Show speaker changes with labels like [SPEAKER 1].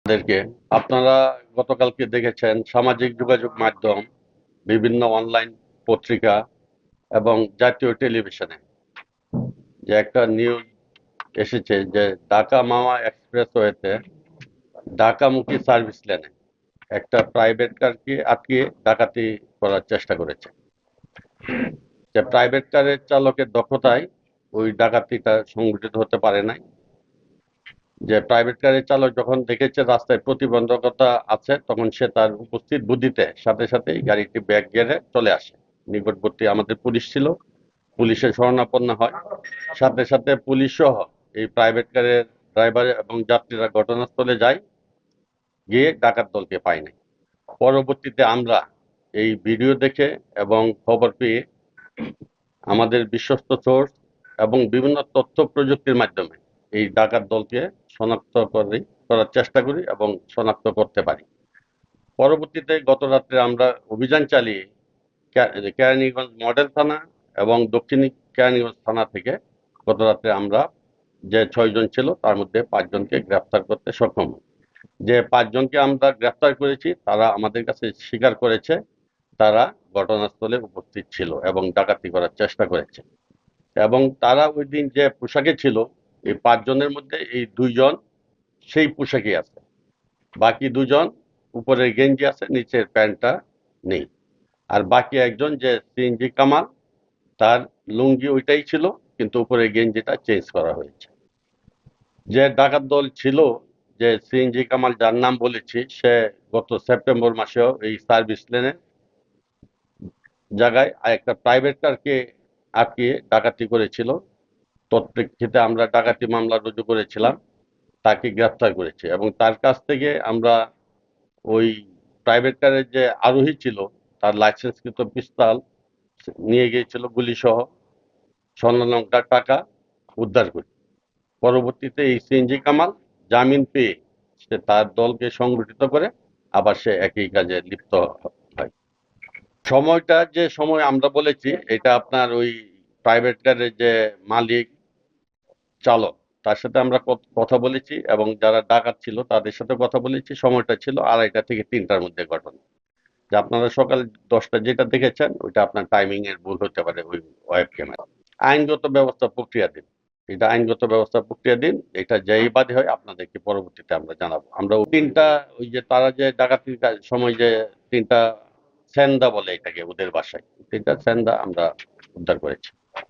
[SPEAKER 1] আপনাদেরকে আপনারা গতকালকে দেখেছেন সামাজিক যোগাযোগ মাধ্যম, বিভিন্ন অনলাইন পত্রিকা এবং জাতীয় টেলিভিশনে যে একটা নিউজ এসেছে যে ঢাকা মামা এক্সপ্রেস এক্সপ্রেসওয়েতে ঢাকামুখী সার্ভিস লেনে একটা প্রাইভেট কারকে আটকে ডাকাতি করার চেষ্টা করেছে। যে প্রাইভেট কারের চালকের দক্ষতায় ওই ডাকাতিটা সংঘটিত হতে পারে নাই। যে প্রাইভেট কারের চালক যখন দেখেছে রাস্তায় প্রতিবন্ধকতা আছে, তখন সে তার উপস্থিত বুদ্ধিতে সাথে সাথেই গাড়িটি ব্যাগ গেড়ে চলে আসে। নিকটবর্তী আমাদের পুলিশ ছিল, পুলিশের শরণাপন্ন হয়। সাথে সাথে পুলিশ সহ এই প্রাইভেট কারের ড্রাইভার এবং যাত্রীরা ঘটনাস্থলে যায়, গিয়ে ডাকাত দলকে পায় নাই। পরবর্তীতে আমরা এই ভিডিও দেখে এবং খবর পেয়ে আমাদের বিশ্বস্ত সোর্স এবং বিভিন্ন তথ্য প্রযুক্তির মাধ্যমে এই ডাকাত দলকে শনাক্ত করি, করার চেষ্টা করি এবং শনাক্ত করতে পারি। পরবর্তীতে গত রাত্রে আমরা অভিযান চালিয়ে কেরানীগঞ্জ মডেল থানা এবং দক্ষিণ কেরানীগঞ্জ থানা থেকে গত রাত্রে আমরা যে ছয়জন ছিল, তার মধ্যে পাঁচজনকে গ্রেফতার করতে সক্ষম যে পাঁচজনকে আমরা গ্রেফতার করেছি, তারা আমাদের কাছে স্বীকার করেছে, তারা ঘটনাস্থলে উপস্থিত ছিল এবং ডাকাতি করার চেষ্টা করেছে। এবং তারা ওই দিন যে পোশাকে ছিল এই পাঁচজনের মধ্যে এই দুইজন সেই পোশাকই আছে। বাকি দুজন উপরের গেঞ্জি আছে, নিচের প্যান্টটা নেই। আর বাকি একজন যে সিএনজি কামাল, তার লুঙ্গি ওইটাই ছিল, কিন্তু উপরের গেঞ্জিটা চেঞ্জ করা হয়েছে। যে ডাকাত দল ছিল, যে সিএনজি কামাল যার নাম বলেছি, সে গত সেপ্টেম্বর মাসেও এই সার্ভিস লেনে জায়গায় একটা প্রাইভেট কারকে আটকিয়ে ডাকাতি করেছিল। তৎপ্রেক্ষিতে আমরা ডাকাতি মামলা রুজু করেছিলাম, তাকে গ্রেফতার করেছি এবং তার কাছ থেকে আমরা ওই প্রাইভেট কারের যে আরোহী ছিল, তার লাইসেন্সকৃত পিস্তল নিয়ে গিয়েছিল গুলি সহ স্বর্ণলঙ্কা টাকা উদ্ধার করি। পরবর্তীতে এই সিএনজি কামাল জামিন পেয়ে সে তার দলকে সংগঠিত করে আবার সে একই কাজে লিপ্ত হয়। সময়টা যে সময় আমরা বলেছি, এটা আপনার ওই প্রাইভেট কারের যে মালিক চালক। তার সাথে আমরা কথা বলেছি এবং যারা ডাকাত ছিল তাদের সাথে কথা বলেছি। সময়টা ছিল আড়াইটা থেকে তিনটার মধ্যে ঘটনা। যে আপনারা সকাল দশটা যেটা দেখেছেন, ওইটা আপনার টাইমিং এর ভুল হতে পারে ওই ওয়েব ক্যামেরা আইনগত ব্যবস্থা প্রক্রিয়া দিন। এটা আইনগত ব্যবস্থা প্রক্রিয়া দিন। এটা যেই বাদে হয় আপনাদেরকে পরবর্তীতে আমরা জানাব। আমরা তিনটা, ওই যে তারা যে ডাকাতির সময় যে তিনটা স্যান্দা বলে এটাকে ওদের বাসায়। তিনটা স্যান্দা আমরা উদ্ধার করেছি।